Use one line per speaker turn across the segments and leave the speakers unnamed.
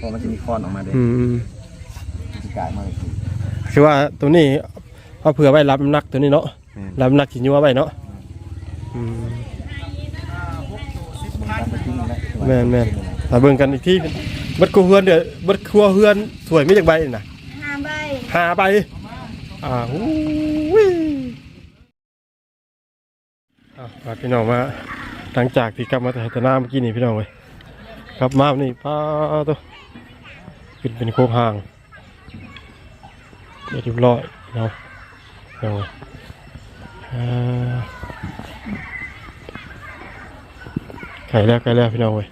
พอมันจะมีคอนออกมาเลย
อืม
จิกายมาเลยคือ
คือว่าตัวนี้เอาเผื่อไว้รับน้ำหนักตัวนี้เนาะ
แม่น
รับน้ำหนักที่ยัวไว้เนาะอืม
มันก็ทิ้งแล้ว
แม่นแม่นมาเบิ่งกันอีกทีเบัดครัวเฮือนเด้อเบัดครัวเฮือนสวยไม่จากใบนี่น่ะ
ห้าใบ
หาใบอ่าหูยอะมาพี่น้องมาหลังจากที่กลับมาแต่ตะนาเมื่อกี้นี่พี่น้องเว้ยกลับมานี่ป้าตัว ขึ้นเป็นโค้งห่างเรียบร้อยเนาะเอาเว้ยอ่าไก่แล้วไก่แล้วพี่น้องเว้ย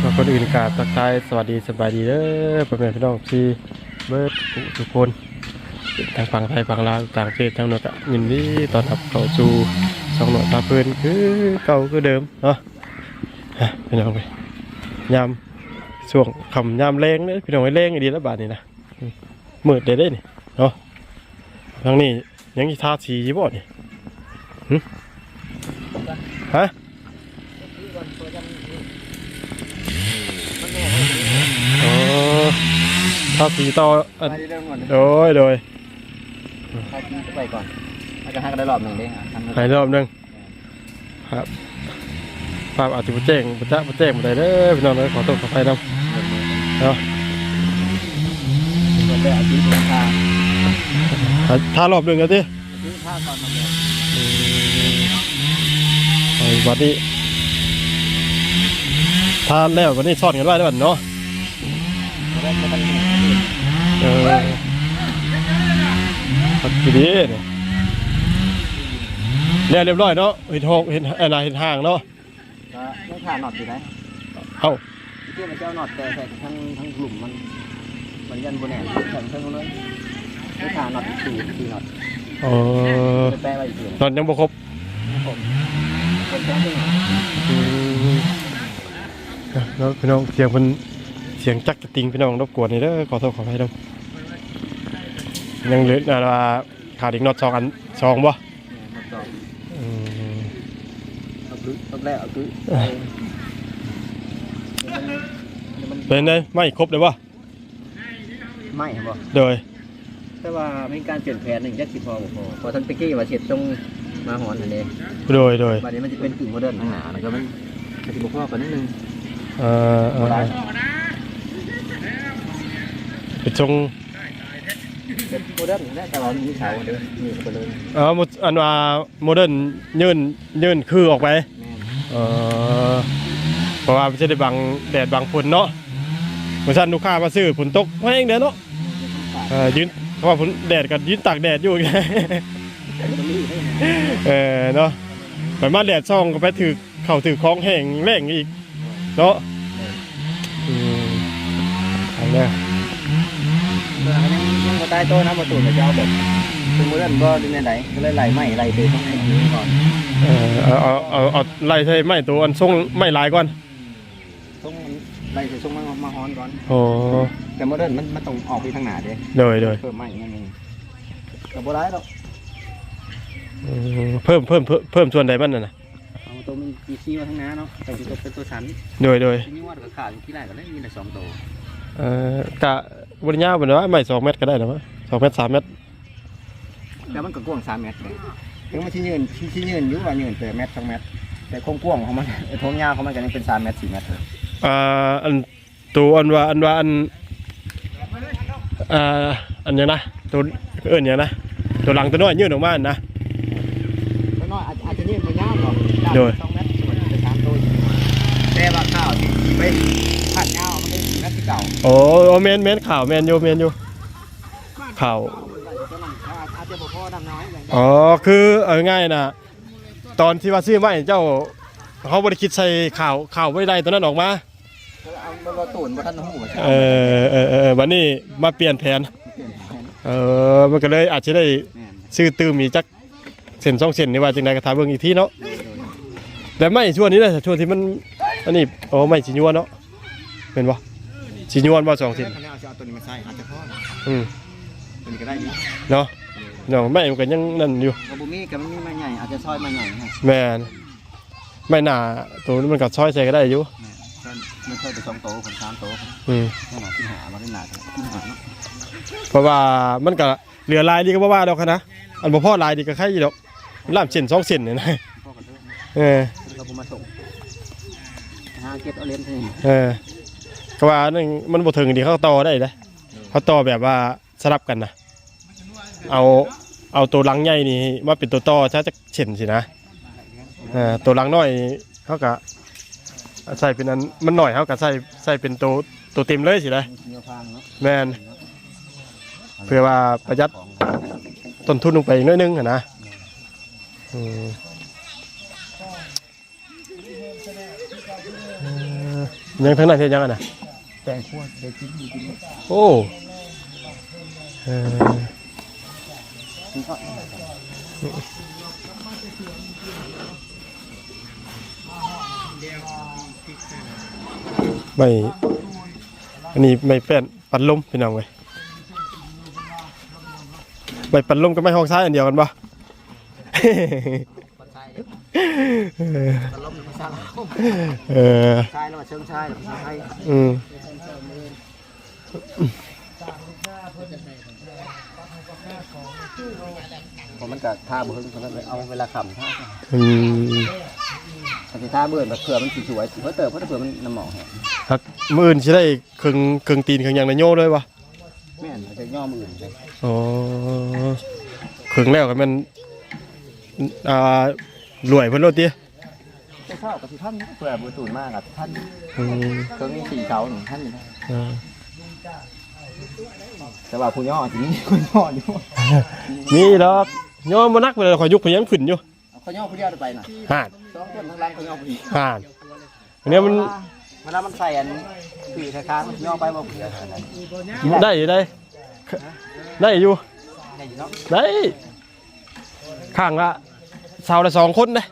เราคนอื่นกาบทักทายสวัสดีสบายดีเด้อพ่อแม่พี่น้องที่เบิร์ดทุกคนทางฝั่งไทยฝั่งลาวต่างประเทศทั้งนั้นก็ยินดีต้อนรับเข้าสู่ สองหน่วยตาเพื่นคือเก่าคือเดิมเนาะพี่น้องไปยามช่วงคำยามแรงเนี่ยพี่น้องไปแรงอีดีแล้วบาทนี่นะมืดเด้เด้นี่เนาะทางนี้ยังทาสีอยู่บ่นี่หึฮะอ๋อทาสีต่อโดยโดย
ไปทิ้งไปก่อน อาจจะให้กันได้รอบหนึ่งเด้อะทำ
หายรอบหนึงครับภาพอาจจะบ่แจ้งประจักษ์บ่แจ้งบ่ได้เด้อพี่น้องเอ้ยขอโทษขออภัยนำเนาะ
เปิดได้อาทิตย์หนึ่งทาง
อะถ้ารอบหนึงก็ติ
อาทิตย์ท่าก่อนมาเลย
อืมเอาอีกวันนี้ถ้าแล้ววันนี้ซ่อนกันไว้แล้วบัดเนาะ
แล้วก็มัน
เออครับดีๆเนี่ย แล้วเรียบร้อยเนาะเห็นหกเห็นอะไรเห็นห่างเนาะ
ก็ไม่ขาดหนอดอยู่ไหน
เอ้า
เพื่อมันจะเอาหนอดแต่แต่ทั้งทั้งกลุ่มมันมันยันบนแหนแข็งเท่านั้นเลยไม่ขาดหนอดสี่สี่หนอด
เออ
จะแปลไว้อีกที
ตอนยังบ่ครบ
คนแค่หนึ่ง
อืมแล้วพี่น้องเสียงมันเสียงจักจะติงพี่น้องรบกวนนี่เด้อขอโทษขออภัยด้วยยังเหลืออ่าว่าขาดอีกน็อตสองอันสองบ่
มาต่อ
อืม
เอาคือเอาแรกเอาคือ
เป็นไงไม่ครบเลยบ่
ไม่ครับ
โดย
แต่ว่ามีการเปลี่ยนแผนหนึ่งยักษ์สิพอบ่พอพอท่านไปกี้ว่าเสร็จตรงมาหอนอันนี้
โดยโดย
บัดนี้มันจะเป็นกึ่งโมเดิร์นข้างหน้าแล้วก็มันมันจะบกพร่องกันนิดนึง
เอ่อเอ่อเป็นชง
เป็นโมเดิร์นนะแต่ว่ามีเสาเด้อมีไปเลย
เอ่อโมอันว่าโมเดิร์นยื่นยื่นคือออกไป
แม่น
เออเพราะว่าไม่ใช่ได้บังแดดบังฝนเนาะเมื่อชันลูกค้ามาซื้อฝนตกแห้งเด้อเนาะเออยืนเพราะว่าฝนแดดกับยืนตากแดดอยู่
ไง
เออเนาะไปมาแดดซ่องก็ไปถือเข่าถือของแห้งแรงอีกเนาะอืมอันเนี้ย
ยังยังก็ใต้โต๊ะนะมาตูนจะเอาแบบ เป็นโมเดิร์นก็ดูในไหนก็เลยไหลไหมไหลไปข้างในนี้ก่อน
เออเอาเอาเอาเอาไล่ใช่ไม้ตัวอันทรงไม้ลายก่อน
ต้องไหลไปส่งมามาฮอนก่อน
โอ้
แต่โมเดิร์นมันมันต้องออกไปทางหน้าเด้
โดยโดย
เพิ่มไหมนั่นเองแต่บ่ได้หรอก
อืมเพิ่มเพิ่มเพิ่มเพิ่มส่วนใดบ้างน่ะนะ
เอาตัวมันมีชี้มาทางหน้าเนาะแต่ตัวเป็นตัวสัน
โดยโดย
ที่นี่ว่าก็ขาดอยู่ที่ไรก็ได้มีแต่สองตัว
เอ่อกะบริญญาเป็นว่าไม่สองเมตรก็ได้หรอวะสองเมตรสามเมตร
แล้วมันก็กว้างสามเมตรเลยถึงมันที่ยืนที่ที่ยืนอยู่ว่ายืนแต่เมตรสองเมตร แต่ความกว้างของมันไอ้ท้องยาวของมันก็ยังเป็นสามเมตรสี่เมตรเลย
อ่าอันตัวอันว่าอันว่าอันอ่าอันเนี้ยนะตัวเอิญเนี้ยนะตัวหลังตัวน้อยยื่นออกมาอันนะ
ตัวน้อยอาจอาจจะยืนไม่ยาวหรอก
โดย
สองเมตรส่วนเป็นสามตัวแต่ว่าข้าวที่ไปผ่านยาวมันได้สี่เมตรที่เก่า
โอ้โอ้เมนเมนข่าวเมนอยู่เมนอยู่ข่าว
อาจจะบอกพ่อ ดำน้อยอย่าง
อ๋อคือเอาง่ายๆนะตอนที่ว่าซื้อไม้เจ้าเขาบริคิดใส่ข่าวข่าวไว้ได้ตัวนั้นออกมา
เอามันมาตูนมาท่านหูมาใช่
เออเออเออวันนี้มาเปลี่ยนแผนเออมันก็เลยอาจจะได้
แม่น
ซื้อตื้มอีกจักเส้นสองเส้นนี่ว่าจังไดก็ถามเบิ่งอีกทีเนาะแต่ไม่ช่วงนี้นะช่วงที่มันอันนี้โอ้ไม่สิญัวเนาะเป็นบ่สิญัวบ่สองเส้น
ถ้าเอาจะเอาตัวนี้มาใส่อาจจะพ่อ
อืม
ตัวนี้ก็ได้ดี
เนาะเนาะไม่มันก็ยังนั่นอยู่
กระบุมีกับมันมีไม้ใหญ่อาจจะซอยไม้ใหญ่ให้
แม่นไม่น่าตัวนี้มันก็ซอยใส่ก็ได้อยู่
ไม่เคยไปสองโต๊ะคนสามโต๊ะ
อืม
ขนาดที่หามาได้หนาที่หาเนาะ
เพราะว่ามันก็เหลือลายดีก็บ่ว่าดอกนะอันบ่พอลายดีก็ใครอยู่ดอกล่ามเส้นสองเส้นนี่นะ
พ่อกันเถอะ
เออ
เราผมมาส่งหาเก็บเอาเลนที่
เออก็ว่านั่นมันบ่ถึงดีเขาต่อได้เลยเขาต่อแบบว่าสลับกันนะ เอาเอาตัวหลังใหญ่นี่มาเป็นตัวต่อถ้าจะเช่นสินะเออตัวหลังน้อยเขาก็ใส่เป็นอันมันหน่อยเขาก็ใส่ใส่เป็นตัวตัวเต็มเลยสินะ
เนื้อฟางเนาะ
แม่นเพื่อว่าประหยัดต้นทุนลงไปอีกน้อยนึงอะนะอืมเอ่อยังทั้งนั้นเทียยังอะนะ
แตงขั้วเด็กกินดีกิน
โอ้เออ
กินก็
ไม่อันนี้ไม่เป็นปัดลมพี่น้องเว้ยไม่ปัดลมก็ไม่ห้องซ้ายอันเดียวกันปะ
คนชาย
เออ
ตะล้มหรือภาษา
เออ
ชายแล้วเชิงชายหรือภาษาไทย
อืม
ผมมันก็ท่าเบิ้งคนนั้นเลยเอาเวลาขำท่า
อืม
แต่ท่าเบิ้งแบบเผื่อมันสีสวยเพื่อเติบเพื่อเผื่อมันน้ำหมอกแห้ง
ฮักมืออื่นสิได้เครื่องเครื่องตีนเครื่องหยังในโย่ด้วยปะ
แม่นมันจะย่อมืออื่นเลย
อ๋อเครื่องแล้วกันมันอ่ารวยเพิ่นโลดติ
จะเข้ากับที่ท่านเผื่อบูตูนมากกับท่าน
อืม
เครื่องนี้สี่เสาหนึ่งท่านนี่นะ
อ่า
แต่ว่าผู้ย่อทีนี้ผู้ย่ออยู่
มีดอกโย่บ่นักไปเลยขอยยุกขยันขึ้นอยู่
เอาเขาย่อผู้เดียวไปน่ะ
ห่าน
สองคนทั้งหล่างเขาย่อผู้เดียว
ห่านอันเนี้ยมัน
เวลามันใส่อันปีกค้างๆมันย่อไปบ่เผื่อขนาดนั้น
ได้อยู่ได้ได้อยู่
ได้อยู่เนาะ
ได้ข้างละสาวละสองคนเด้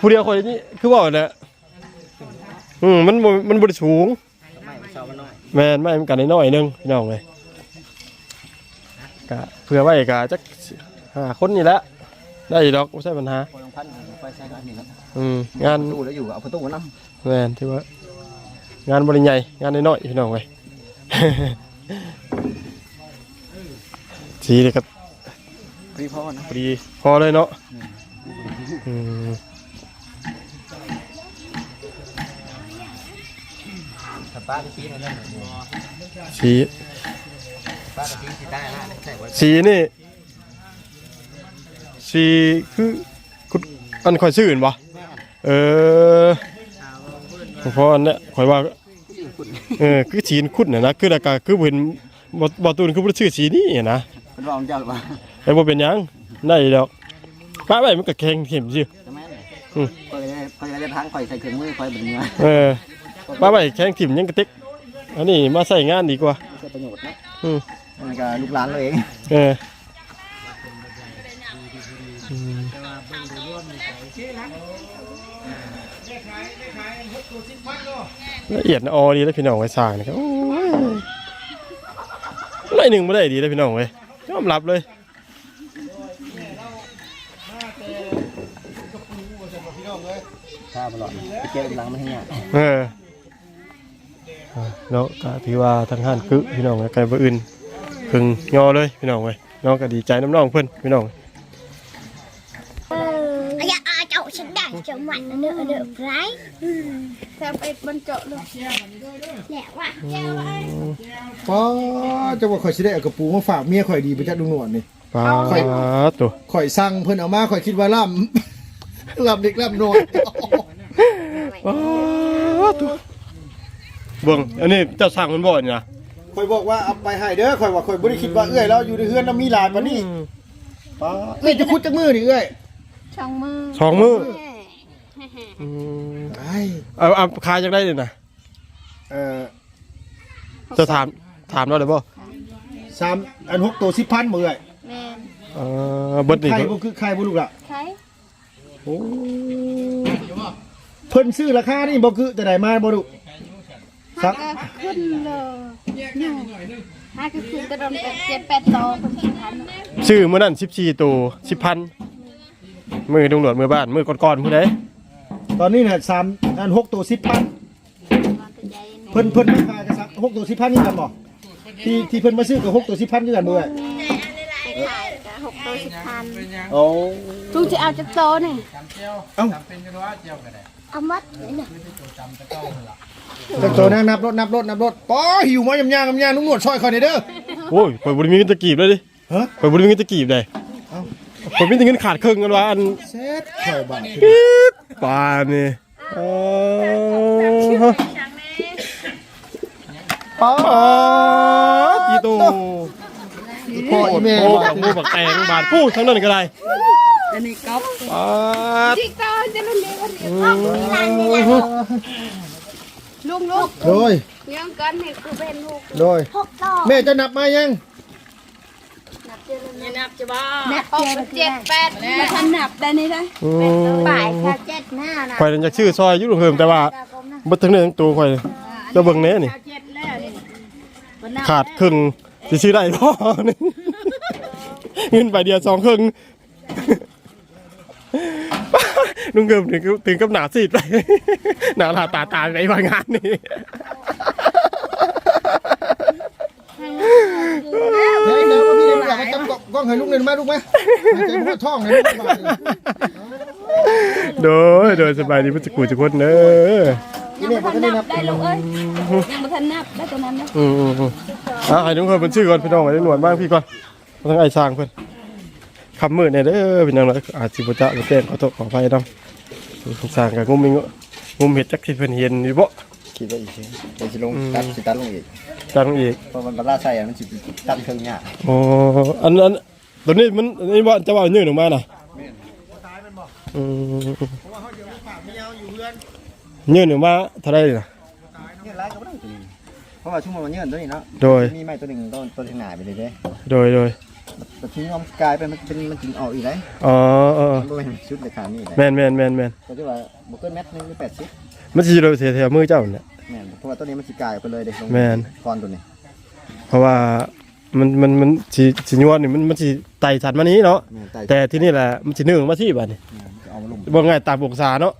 ผู้เดียวคนนี้คือว่าเนี่ยอืมมันบ่มันบริสูง แม่นไม่มันกันน้อยๆหนึงพี่น้องเลยกะเผื่อไว้กะจักห้าคนนี่แหละได้อยู่ดอกไม่ใช่ปัญหา
คนลงพันไปใช้กันนี่แล้ว
อืมงาน
ตู้แล้วอยู่เอาประตูน้
แม่นที่ว่างานบริใหญ่งานน้อยๆพี่น้องเลยสีเลยครับำ
พี่พ่อนะ
พอดีพอเลยเนาะอืม
ป้าไปชี้ในเรื่อง
สี
ป้าไปชี้สีใต้ละใช่ว่า
สีนี่สีคือคุดอันคอยซื่ออื่นบ่เออเพราะอันเนี้ยคอยว่าเออคือสีนคุดน่ะนะคือแล้วก็คือเห็นบ่บ่ตูนคือบ่ได้ชื่อสีนี้นะ
เป็นว่าของเจ้าหรือเปล่า
แต่บ่เป็นหยังได้ดอกป้าไว้มันก็แข็งเข็มซื่อ
ใช่ไหม
อืม
คอยได้คอยได้ทางคอยใส่เครื่องมือคอยเป็นเนื้อ
เออ ป้าไว้แข็งถิ่มยังกระติกอันนี้มาใส่งานดีกว่า
ใช้ประโยชน์นะ
อืม
มันก็ลูกหลานเราเอง
เอออืมละเอียดออดีแล้วพี่น้องไว้สร้างนะครับโอ้ยไรหนึ่งไม่ได้ดีแล้วพี่น้องเว้ยยอมรับเลย
ข้าวตลอดไปเจอหลังมันให้เนี่ย
เอออ่า เนาะก็ถือว่าทางห้านกึพี่น้องไกลบ่อื่นพึงยอเลยพี่น้องเว้ยน้องก็ดีใจน้ำน้องเพิ่นพี่น้อง
ai da ai chậu sinh đàn chậu mạnh nữa nữa cái
theo cái bên chợ luôn
lẹ quá
อ๋อจะว่าข่อยสิได้เอากระปูมาฝากเมียข่อยดีไปจักดุงหนวดนี่
ปลาตัว
ข่อยสั่งเพิ่นเอามาข่อยคิดว่าล่ำล่ำเด็กล่ำน้อย
ปลาตัว เบิ่งอันนี้เจ้าสั่งมันบ่นี่นะ
ข่อยบอกว่าเอาไปให้เด้อข่อยว่าข่อยบ่ได้คิดว่าเอื้อยเราอยู่ในเฮือนเรามีหลานปานนี้ป้าเอ้ยจะคุดจักมือนี่เอ้ย
trong mơ
สองมืออืม
ไอ้
เอาเอาขายจักได้เลยนะ
เอ่อ
เจะถามถามเราได้บ่
สามอันหกตัว10,000บ่เอ้ย
men
เออเบิดนี่
ใคร
ก็
บ่คือใครบ่ลูกล่ะ
thấy
โอ้เพิ่นซื้อราคานี่บ่คือจะได้มาบ่ลูก สัก
hắc à, khinh lờ ห้าคือคืนกระโดนเป็ดเจ็ดแปดโตคนสิพัน
ชื่อมื้อนั้น14ตัว10,000มือตำรวจมือบ้านมือก่อนๆผู้ใด
ตอนนี้น่ะสามอันหกตัวสิบพันเพิ่นเพิ่นมาขายกันสักหกตัวสิบพันนี่กันบ่ที่ที่เพิ่นมาซื้อกับหกตัวสิบพันคือกันบ่เอ้ย
ไปขายก็หกโตสิบพัน
โอ้
ลุงจะเอาจักโตนี่
เอ้า
เอามัดเลยนะ
จักตัวนะนับรถนับรถนับรถป๋อหิวมายำยางยำยางนุ่งหนวดซอยคอยหน่อยเด้อ
โอ้ยข่อยบ่ได้มีเงินตะกีบเลยดิ
ฮะ
ข่อยบ่ได้มีเงินตะกีบเลย
เอ้า
ข่อยมีแต่เงินขาดครึ่งกันว่าอัน
เซ็ตข่อยบาท
ปี๊ดปานนี่เออปาดอีโต
พ่ออีแม่
โอ้
บา
บั
ท
กมูบักแตงบาดผู้ทั้งนั้นก็ได้
อันนี้ก๊อฟ
ปาด
จิกโตจะลุงเลี้ยง
อืม
ลุงลูก
โดย
เลี้ยงกันนี่คือเป็นลูก
โดย
หกต่อ
แม่จะนับมายัง
นับจะบ้านับเจ็ดแปดมาทันนับได้นี่ได้
อืม
บ่ายค่ะเจ็ดหน้านะ
ข่อยนั่นอยากชื่อซอยอยุ่งเฮิมแต่ว่า
ตากลมนะ
บ่ทั้งเนื้อทั้งตัวข่อยเจะเบิ่งแหน่นี่
เจ็ดแล้วนี่
ขาดครึ่งสิซื้อได้บ่นี่เงินใบเดียวสองครึ่ง ลุงเกิมถึงกับถึงกับหนาซีดไปหนาลาตาตาในบางงานนี่
เฮ้ยเดี๋ยวมาพี่เดี๋ยวอยากให้จับกล้องให้ลูกเดินมาลูกไหมหายใจหัวท้องเลยลูกบาทเลย
โดยโดยสบายดีพุทธกูจะคนเด้อ
อีเนี่ยผมก็ได้นับ
ได้ลูกเอ้ยยังมาทันนับได้ตัวนั้นนะ
อืมอืมอืมอะให้ลุงเกิมเป็นชื่อก่อนพี่น้องไว้หนวดบ้างพี่ก่อนมาทั้งไอ้ช้างเพิ่น คำมืดเนี่ยเด้อพี่น้องเอ้ยอาจสิบ่จะบ่แจ้งขอโทษขออภัยนำสร้างกับงุมมิงงุมเห็ดจักที่เพิ่นเห็นนี่บ่
คิดว่าอีกทีเดี๋ยวสิลงตัดสิตัดลงอีก
จังอีก
เพราะมันบรรลาใส่อะมันสิตัดเครื่องเนี่ย
อ๋ออันอันตัวนี้มันอันนี้ว่าจะว่ายืดออกมาน่ะอืมยืดออกมาเท่าไรน่ะ
เนี่ยร้ายก็ไม่ต้องตัวนี้เพราะว่าชั่วโมงมันเยื่อนตัวนี้เนาะ
โดย
มีไม้ตัวหนึ่งต้นต้นที่หนาไปเลยเด้
โดยโดย
แต่ทิ้งยอมกลายไปมันเป็นมันจึงออกอีกเลย
อ๋อเออ
มันเป็นชุดราคานี่เลย
แม่นแม่นแม่นแม่น
ก็จะว่าบุกเกิลแมทหนึงหรือแปดสิบ
มันสิโดยเสียแถวมือเจ้าเนี่ย
แม่นเพราะว่าตัวนี้มันสิกลายไปเลยเด็ก
แม่น
คอนตัวนี้
เพราะว่ามันมันมันสิสิยวนี่มันมันสิไต่สันมานี้เนาะ
แม่นไต่
แต่ที่นี่แหละมันสินึ่งมาที่บัดนี้
เอามาลง
บ่ง่ายตามองศาเนาะ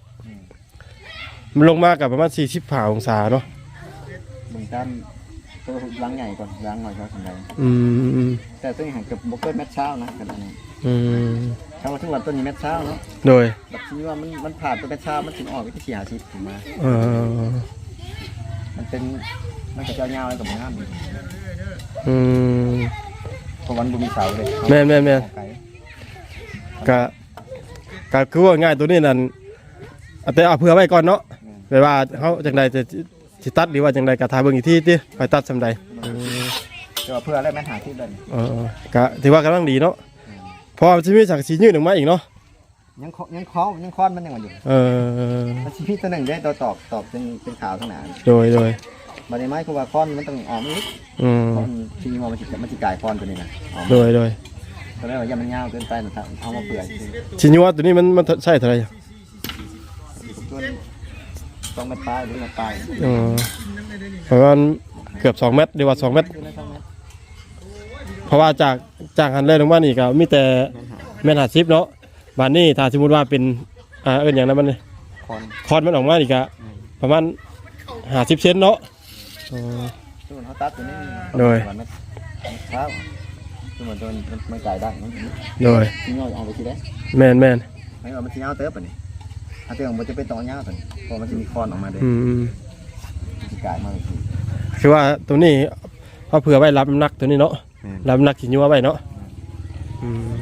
มันลงมากับประมาณ40องศาเนาะ
มึงด้าน ตัวล้างใหญ่ก่อนล้างหน่อยเขาทำไร
อืม
แต่ตัวนี้ห่างกับบุกเกิลแมทเช้านะกันอันนี้
อืม
ถ้าว่าทุกวันตัวนี้แมทเช้าเนาะ
โดย
แบบที่ว่ามันมันผ่านตัวแมทเช้ามันถึงออกวิธีหาชิปถึงมา
เออ
มันเป็นมันกระเจ้ายาวอะไรกับมันงามอีก
อืม
เพราะวันบุมีเสาเลย
แม่นแม่นแม่น
ออกไกล
ก็ก็คือว่าง่ายตัวนี้นั่นเอาแต่เอาเผื่อไว้ก่อนเนาะแปลว่าเขาจังใดจะ สิตัดหรือว่าจังใดก็ทาเบิ่งอีกที่ติไปตัดซำใด
เดี๋ยวเพื่ออะไรแม่นหาที่เดิน
เออๆก็ถือว่ากำลังดีเนาะเพราะมันสิมีสักสียืดออกมาอีกเนาะ
ยังเคาะยังเคาะยังค้อนมันยังอยู่
เออ
มันสิพี่ตัวหนึ่งได้ตัวตอกตอกเป็นเป็นขาวทั้งหนา
โดยโดย
บันไดไม้คือว่าค้อนมันต้องออกมาอีก
อืม
ค้อนที่ว่ามันสิมันสิกลายค้อนตัวนี้นะ
โดยโดย
ก็เลยว่าย่ามันยาวเกินไปนะครับเอามาเปื่อยคือ
ชิญัวตัวนี้มันมันใช่เท่าไหร่
ต้องมาปลายหรือมาปลาย
เออประมาณเกือบ2เมตรหรือว่า2เมตร
คือในต้องเมตร
เพราะว่าจากจากหันเลยลงมานี่ก็มีแต่แม่นหาซิปเนาะบ้านนี้ถ้าสมมุติว่าเป็นอ่าเอิ้นหยังนั้นมันนี่
คอน
คอนมันออกมาอีกอะประมาณหาสิบเซนเนาะอ๋อ
ตัวมันเขาตัดตัวนี้
โดย
เม็ดเช้าตัวมันตัวมันมันกลายได้มัน
โดย
ที่ยอเอาไปทีได้
แมนแมน
ไม่ว่ามันสิยาวเติบปะนี่ ถ้าเติมมันจะเป็นตอนยาวปะนี่เพราะมันจะมีค้อนออกมาเลย
อืม
มันสิกลายมาเลยคือ
คือว่าตัวนี้เขาเผื่อไว้รับน้ำหนักตัวนี้เนาะ
แม่น
รับน้ำหนักสิญัวไว้เนาะอืม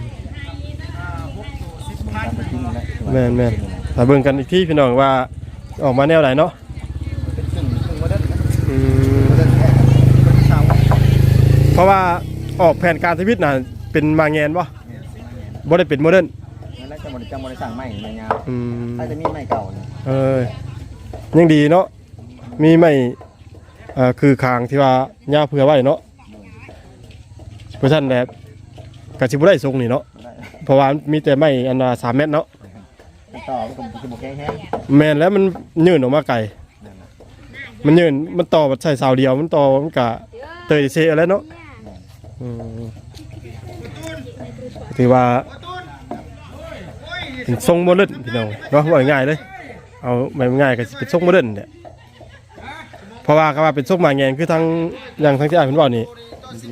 การไปทิ้งแล้ว
แม่นแม่นถ้าเบิ่งกันอีกทีพี่น้องว่าออกมาแนวไหนเนาะ
เป็นครึ่งครึ่งโมเดิร์นนะ
อืม
โมเดิร์นแค่คนที่เช้า
เพราะว่าออกแผนการชีวิตน่ะเป็นมาแงนบ่บ่ได้เป็นโมเดิร์น
นั่นแหละ จะบริจาคบริสั่งใหม่ในยาว
อืม
ถ้าจะมีใหม่เก่าเนี่ย
เออยังดีเนาะมีไม่เอ่อคือคางที่ว่าย่าเผื่อไว้เนาะเพราะฉะนั้นแบบกะสิบ่ได้ทรงนี่เนาะ
ได้
เพราะว่ามีแต่ไม่อันว่าสามเมตรเนาะ
เป็นต่อเป็นกลมเป็นโมแก้แห้ง
แมนแล้วมันยื่นออกมาไกลมันยื่นมันต่อแบบใส่เสาเดียวมันต่อมันกะเตยเซอะไรเนาะ
ย
อืมถือว่า เป็นทรงโมเดิร์นพี่น้องเนาะว่าง่ายเลย เอาไม่ง่ายก็สิเป็นทรงโมเดิร์นเนี่ยเพราะว่าก็ว่าเป็นทรงมาแงงคือทางอย่างทางที่อ่านเพิ่นบอกนี่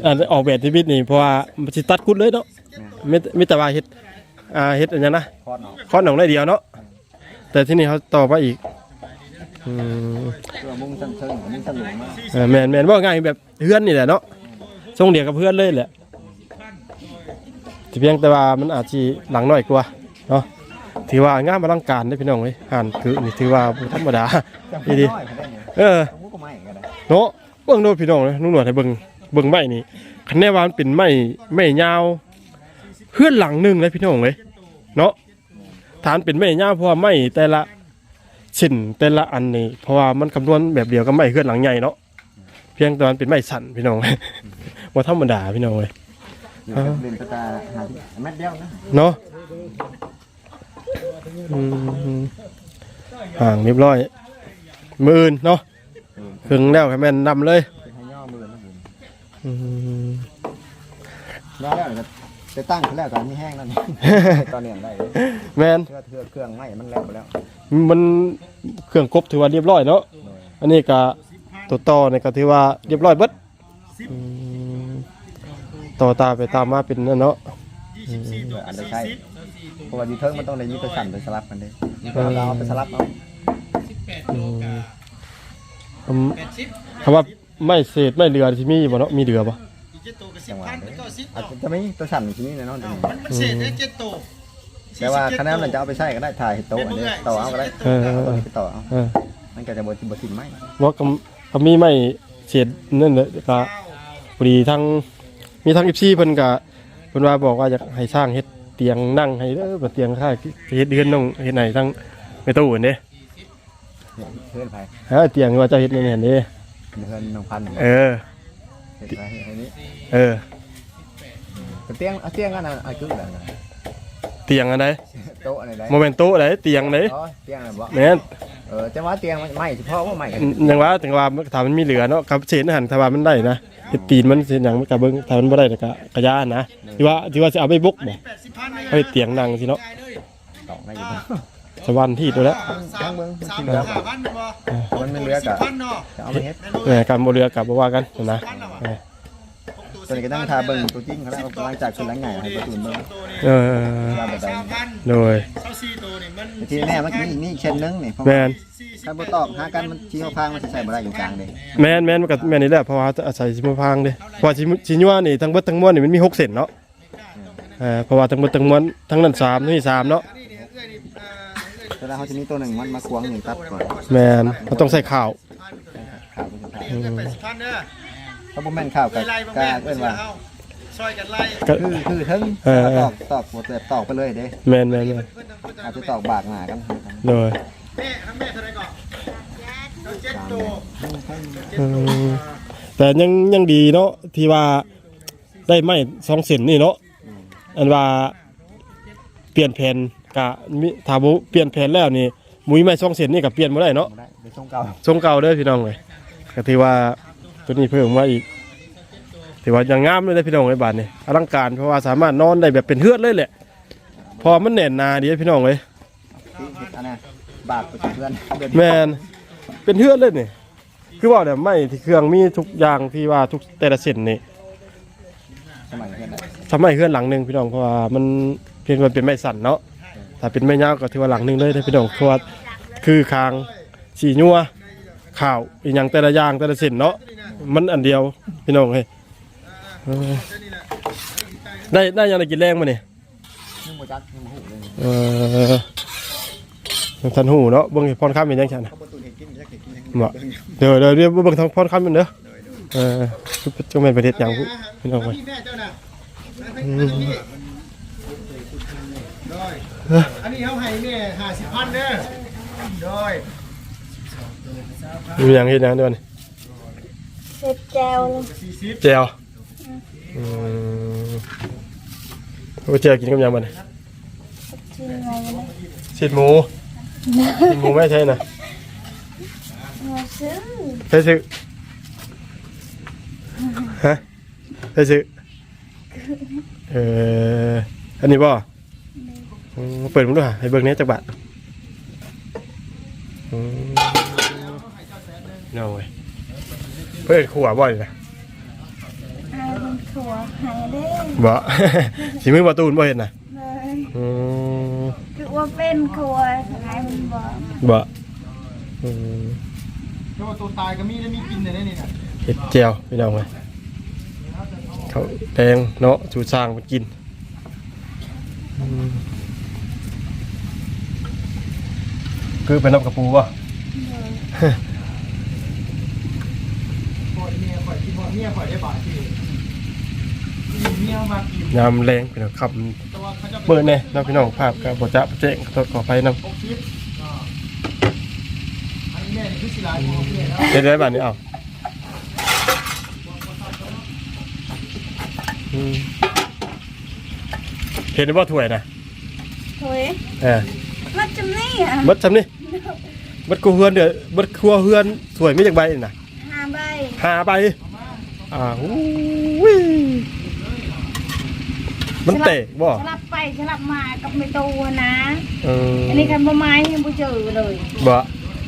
อันออกแบบที่บิดนี่เพราะว่ามันสิตัดกุดเลยเนาะมีมีแต่ว่าเฮ็ดอ่าเฮ็ดอันนั้นนะ
คอดเนาะ
ข้อหนองได้เดียวเนาะแต่ที่นี่เขาต่อมาอีกแมนแมนว่าง่ายแบบเพื่อนนี่แหละเนาะทรงเดียวกับเพื่อนเลยแหละแต่เพียงแต่ว่ามันอาจจะหลังน้อยกว่าเนาะ ถือว่างามอลังการได้อพี่น้องเว้ยห่านคือนี่ถือว่าบ่ธรรมดาดีดี
น้อยเขาได้ไง
เออ
ผมก็ไม่ก็ได้
เนาะเบิ่งโดดพี่น้องเลยนุ่งหนวดให้เบิ่งเบิ่งไม้นี่คันแน่ว่ามันเป็นไม้ไม้ยาวเพื่อนหลังหนึงเลยพี่น้องเลยเนาะฐานเป็นไม้ยาวเพราะว่าไม้แต่ละชิ้นแต่ละอันนี่เพราะว่ามันคำนวณแบบเดียวกับไม้เพื่อนหลังใหญ่เนาะเพียงแต่มันเป็นไม้สั่นพี่น้องว่าธรรมดาพี่น้องเลย
อยู่กับเล่นสตาร์หาที่แมทเดียวนะ
เนาะ อืมห่างเรียบร้อยมืออื่นเนาะถึงแล้วให้แม่นนำเลย
เป็นให้ย่อมือนะผม
อืม
แล้วแล้วก็จะตั้งขึ้นแล้วตอนนี้แห้งแล้วนี่ ตอนเนี้ยได้เลย
แมน
เพื่อเพื่อเครื่องไหม้มันแล้วไปแล้ว
มันเครื่องครบถือว่าเรียบร้อยเนาะ อันนี้ก็ตัวต่อเนี่ยก็ถือว่าเรียบร้อยเบิดอืมต่อตามไปตามมาเป็นนั่นเนาะ อืม
เพื่ออันจะใช้เพราะว่ายูเทิร์นมันต้องได้มีตัวสั่นไปสลับกันเลยยูเทิร์นเราเอาไปสลับเอา
อืมคำคำว่าไม่เศษไม่เหลือที่มีบ่เนาะมีเหลือบ่
จังหวะนี้อาจจะไม่ตัวสั่นที่นี่แน่นอน
มันเศษได้เจ็ดโต
แต่ว่าคะแนนมันจะเอาไปใช้ก็ได้ถ่ายโต๊ะอันนี้ต่อเอาก็ได้
เออเออเออ
ไปต่อเอา
เออ
มันก็จะบดบดทิ้งไหม
ว่าคำคำมีไม่เศษนั่นเลยก็พอดีทั้งมีทั้ง14เพิ่นก็ เพิ่นว่าบอกว่าอยากให้สร้างเฮ็ดเตียงนั่งให้เด้อบ่เตียงค่าเฮ็ดเดือนน้องเฮ็ดไหนทั้งไปตู้นี่
เพื่อนไป
ฮะเตียงว่าเจะเฮ็ดนี่นี่
เพื่อนน้องพันธุ์
เออ
เห็นไปอันนี้
เออ
เตียงเตียงอันนั้นอายุแบบ
เตียงอันใด
โต๊ะอะไรได้
โมเมนโต๊ะไหนเตียงไหน
อ๋อเตียงอะไรบ่
แม่น
เออจะว่าเตียงไม่เฉพาะว่าไม่กัน
ยังว่าถึงว่าถ้ามันมีเหลือเนาะกับเศษอาหารถ้าว่ามันได้นะเฮ็ดตีนมันเศษหยังมันก็เบิ่งถ้ามันบ่ได้ก็กระยานนะที่ว่าที่ว่าสิเอาไปบุกบ่เอาไปเตียงนั่งสิเนาะ
ต่อได้อยู่
สวรรค์ที่ตัวแล้ว
ทั้งเมืองมัน
สาม
กิน
พั
แล้
น
ว
ห้าพันบ่
มันไม่เหลือ
สิ
กั
บบพันเนาะ
จะเอาไปเฮ็ด
แหม่การบ่เรือกับบ่ว่ากันนะเออ
ตอนนี้ก็ตั้งทาเบิ่งตัวจริงเขาแล้วหลังจากขึ้นหลังใหญ่ให้ประตูเบิ่ง
เออ
ว่าแบบใด
สามพัน
โดย
เท่าสี่ตัวนี่มัน
ทีแน่มันมีนี่เช่นนึงนี่เพราะ
แม่น
ถ้าบ่ตอกหากันมันชี้เขาพางมันสิใส่บ่ได้อยู่กลางเด้
แม่นแม่นมันก็แม่นนี่แหละเพราะว่าอาศัยสิมาพังเด้เพราะว่าสิสิยัวนี่ทั้งเบิดทั้งมวลนี่มันมี6เส้นเนาะเออเพราะว่าทั้งเบิดทั้งมวลทั้งนั้น3นี่3เนาะ
เวลาเขาจะมีตัวหนึ่งมันมาควงหนึ่งตัดก่อน
แม่นมันต้องใส่ข้าว
ข่าวเป็นสุดท้าย
เงินแปดสิบพันเด้อ
ถ้าบ่แม่นข่าว
ไป
กับ
ไล่บ่
กา
แม่น
เอิ้นว่า
เฮาซอยกันไล่
ก็
คือคือทั้ง
เออ
ตอกตอกหมดแบบตอกไปเลยเด้
แม่นแม่นแม่น
อาจจะตอกบากหน้ากัน
โดย
แม่ทั้งแม่เท่าไหร่ก่อนเราเจ็ดตัว
อืมแต่ยังยังดีเนาะที่ว่าได้ไม้สองเส้นนี่เนาะอันว่าเปลี่ยนแผนกะมิถ้าบ่เปลี่ยนแผนแล้วนี่มุ้ยไม้สองเส้นนี่ก็เปลี่ยนบ่ได้เนาะ
บ่ได้ไปส่งเก่า
ทรงเก่าเด้อพี่น้องเลยก็ถือว่า ตัวนี้เพิ่มมาอีกถือว่ายังงามเลยเด้อพี่น้องไอ้บาทนี่อลังการเพราะว่าสามารถนอนได้แบบเป็นเฮือดเลยแหละเพอมันแน่นหนาดีเด้อพี่น้องเลย
ที่อันน่ะบากไปถึงเพื่อนเดือน
แมนเป็นเฮือดเลยนี่คือว่าเนี่ยไม่ที่เครื่องมีทุกอย่างที่ว่าทุกแต่ละเส้นนี่
สมัยเพื่อนน่ะ
ทำไมเฮือนหลังหนึ่งพี่น้องเพราะว่ามันเพียงมันเป็นไม้สั่นเนาะถ้าเป็นไม้ยาวก็ถือว่าหลังหนึ่งเลยเด้อพี่น้องเพราะว่าคือคางสีนัวข้าวอีกอย่างแต่ละอย่างแต่ละเส้นเนาะ มันอันเดียวพี่น้องเฮ้ยเออได้ได้ยังไงกินแรงมาเนี่ย
ยังบ่จักยังบ่ฮู้เลย
เออทันหูเนาะเบิ่งให้พรค้ำเป็นยังไงนะ
เขาประตูเห็นกินจักเห็นกินยัง
บ่เดี๋ยวเดี๋ยวเดี๋ยวเบิ่งทางพรค้ำเป็นเด้อเออจะเป็นประเทศหยังผู้พี่น้องเว้ย
นี่แม่เจ้าน่ะ
อืม
โดยอันนี้เขาให้แม่ห้าสิบพันเด้อโดย
มีหยังเฮ็ดหยังเด้อนี่
เสร็จแจวเลย
สี่สิบ
แจวอืมโอ้แจวกินกับหยังบ่นี่
ชื่ออะไรวะ
ชิ้นหมูชิ้นหมูไม่ใช่นะ
มาซื้อ
ใช่ซื้อฮะใช่ซื้อเอออันนี้บ่อืมเปิดมึงด้วยให้เบิ่งแหนี้จักบาทอืมน้อยเพิ่นขัวบ่อยนะ
ไอ้มันขัวหายได้
บ่สิมือบ่ตูนบ่เห็นน่ะ
เลย
อืม
คือว่าเป็นขัวไอ้มันบอก
บ่อืม
โตตัวตายก็มีได้มีกินได้นี่น่ะ
เห็ดเจียวพี่น้องเลยเขาวแดงเนาะจูสร้างมันกินอืมคือเป็นน้ำกระปูป่ะ
ข่อยเมีย ข่อยกินบ่เมียข่อยได้บาทที่เมียมากิน
ยามแรงพี่น้องขับ
ตัวเขาจะ
เมื่อเนี่ยน้องพี่น้องภาพกับบจะประเจงขอขอไปนำ
หกสิบอ่าอันนี้แม่นี่คือสิหลายของเพื่อนแล้ว
เห็นได้บ้านนี้เอาอืมเห็นว่าถ้วยนะ
เฮ้ย
เออ
มันจะนี่อะ
มัดจำนี่มัดครัวเฮือนเดือมัดครัวเฮือนถ้วยไม่จากใบนี่นะ
หาใบ
หาไป อ่าอุ้ยมันเตะบ่
สลับไปสลับมากับไม่ตัวนะ
เออ
อันนี้คันบ่ไม้ยังบ่เจอเลย
บ่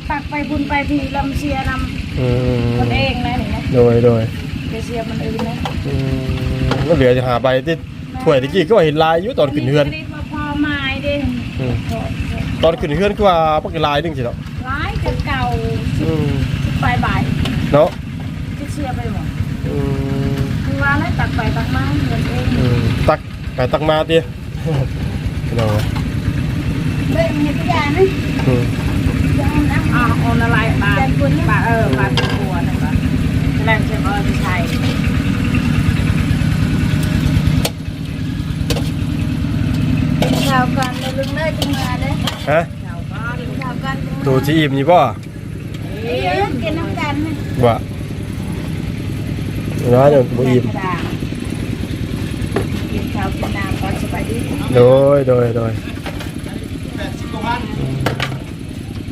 ตักไปบุญไปพี่ลำเชียร์น
เออำ
คนเองนะนี่นะ
โดยโดย
ไปเชียร์มันอื่นนะ
อืมก็เหลือจะหาใบที่ถ้วยตะกี้ก็เห็นลายอยู่ตอนขึ้นเฮือน
รีบมาพอไม้เด้
อืมตอนขึ้นเฮือนคือว่าปักลายหนึงสิเนาะ
ร้ายจะเก่า
อืม
ไปบ่าย
เนาะ
จะเชียร์ไปหมด
อืม
คือ ว่าแล้วตักไปตักมาเงินเอง
อืมตักไปตักมาติพี่น้องเอ้ย
เล่นเฮ็ดทุกอย่างนะ
อืม
ยางนะ
อ่าเอาอะไรบาบาเออบาตัวตัวนะบาแสดงเชื่อว่าจะใช่
ชาวกันในลุงเลิศจังมาเด้
ฮะ
ชาวกันจังมา
ตัวที่อิ่มนี่บ่
เอ้ยกินน้ำกันนะ
บ่ ร้านยังบ่อิ่ม
กินข้าวกินน้ำก่อนสบายดี
โดยโดยโดย
แปดสิบกว่าพัน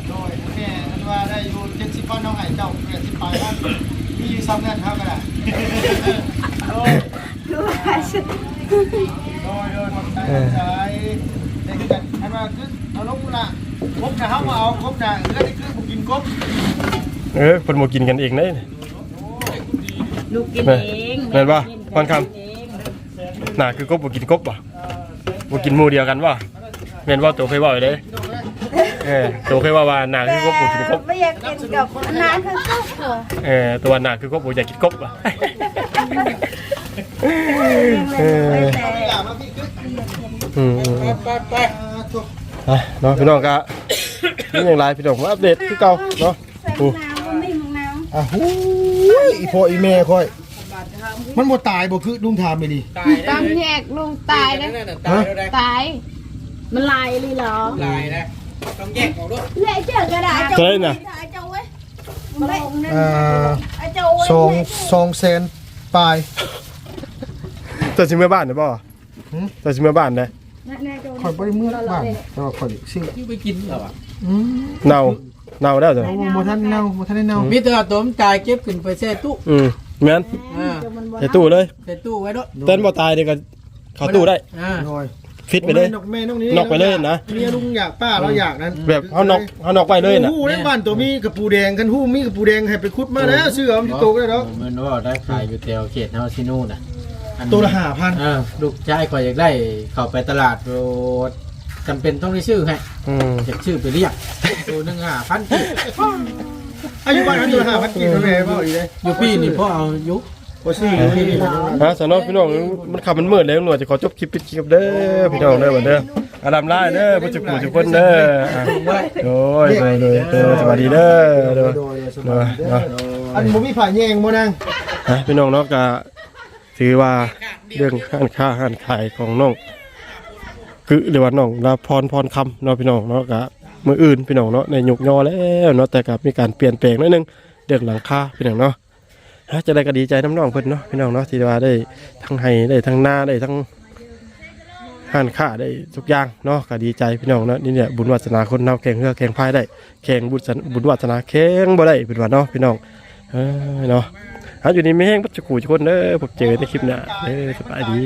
โดยแม่อันว่าได้อยู่เจ็ดสิบพันน้องไห้เจ้าแปดสิบปลายพันมีอยู่ซ้ำกันเท่ากันอะโดย
คือว่าสิ
โดยโดยขอบใจขอบใจได้คือกันอันว่าคือเอาลงกูละกบนะเฮามาเอากบนะเอื้อนี่คือผมกินกบ
เออเพิ่นบ่กินกันเองเด้
ลูกกิน
แม่
เอง
แม่นบ่พรคำ
เอง
น่าคือกบบ่กินกบบ่บ่กินหมู่เดียวกันบ่แม่นว่าตัวเคยเว้าอยู่เด้เออตัวเคยว่าว่าน่าคือกบบ่กินกบ
ไม่อยากกินกับน้ำข้างกุ๊กหัว
เออตัวน่าคือกบบ่อยากกินกบบ่เออ
แต่
อย่ามาพี่คือ
อืม
ไปไปถูก
ๆอะเนาะพี่น้องก็นี่อย่างไรพี่น้องมาอัปเดตคือเก่าเนาะ
ใส่
โอ้
น้ำว่าไม่มึงน้ำ
อะหู ยอีพ่ออีแม่ค่อย มันบ่ตายบ่คือลุงถามไปดิ
ต้องแยกลุงตายนะ
ฮะ
ตาย มันลายเลยเหรอ
เละเจอกระดาษ
เจ๊น่ะ
เจ้าเว้ยมาลงนั่น
อ่า
เจ้าเว้ย
สองสองแสนปลาย
ตัวสิเมื่อบ้านได้บ่
หืม
ตัวสิเมื่อบ้านได้
ข่อยบ่ได้เมื่อบ้านแต่ว่าข่อยซื้อ
ไปกินเหรอวะ
อืม
เน่า เน่าแล้วจ้ะ
เอาบ่ทันเน่าบ่ทันได้เน่า
มีแต่ว่าตัวมันตายเก็บขึ้นไปแช่ตู้
อืมแม่น
อ่า
ใส่ตู้เลย
แช่ตู้ไว้ด้วย
เต้นบ่ตายเดี๋ยวก็เข้าตู้ได้
อ่า
โอ้ย
ฟิตไปเลย
นกแม่นกนี้
นอกไปเลยนะ
เมียลุงอยากป้าเราอยากนั้น
แบบเฮานอกเฮานอกไปเลยน่ะ
ฮู้ในบ้านตัวมีกระปูแดงกันฮู้มีกระปูแดงให้ไปขุดมาแล้วซื้อเอาที่โตก็ได้ดอก
มันว่าได้ขายอยู่แถวเขตเฮาซินูน่ะอัน
ตัวละ5,000
อ่าลูกชายข่อยอยากได้เข้าไปตลาดโรด จำเป็นต้องได้ชื่อให้
อืม
อยากชื่อไปเรียกตัวหนึงห้าพันกิ
อายุบ้านนั้นตัวละ5,000กินแม่บ่อีเด้
อยู่ปีนี่พ่อเอายุ
บ่ซื้ออยู่ที่นี่
ฮะสนอพี่น้องมันขับมันมืดแล้วหน่วยจะขอจบคลิปปิดคลิปเด้อพี่น้องเด้อบัดเด้ออาดามลาเด้อผู้จุกผู้จุกคนเด้ออะโอ้ยโดยโดยโดยสวัสดีเด้อโดย
โดยส
โด
บาย
เนาะ
อันบ่มีผ้าแยงบ่นาง
ฮะพี่น้องเนาะก็ถือว่าเรื่องห้านค้าห้านขายของน้อง คือเรียกว่าน้องลาพรพรคำเนาะพี่น้องเนาะก็มืออื่นพี่น้องเนาะในยุกยอแล้วเนาะแต่ก็มีการเปลี่ยนแปลงนิดนึงเรื่องหลังคาพี่น้องเนาะฮะจะได้ก็ดีใจน้ำน้องเพิ่นเนาะพี่น้องเนาะที่ว่าได้ทั้งให้ได้ทั้งหน้าได้ทั้งห้านค้าได้ทุกอย่างเนาะก็ดีใจพี่น้องเนาะนี่เนี่ยบุญวาสนาคนเนาแข่งเรือแข่งพายได้แข่งบุญบุญวาสนาแข่งบ่ได้เป็นว่าเนาะพี่น้องเออเนาะหาอยู่นี่ไม่แห้งปัจจุกูทุกคนเด้อผมเจอในคลิปหน้าเด้อสบายดี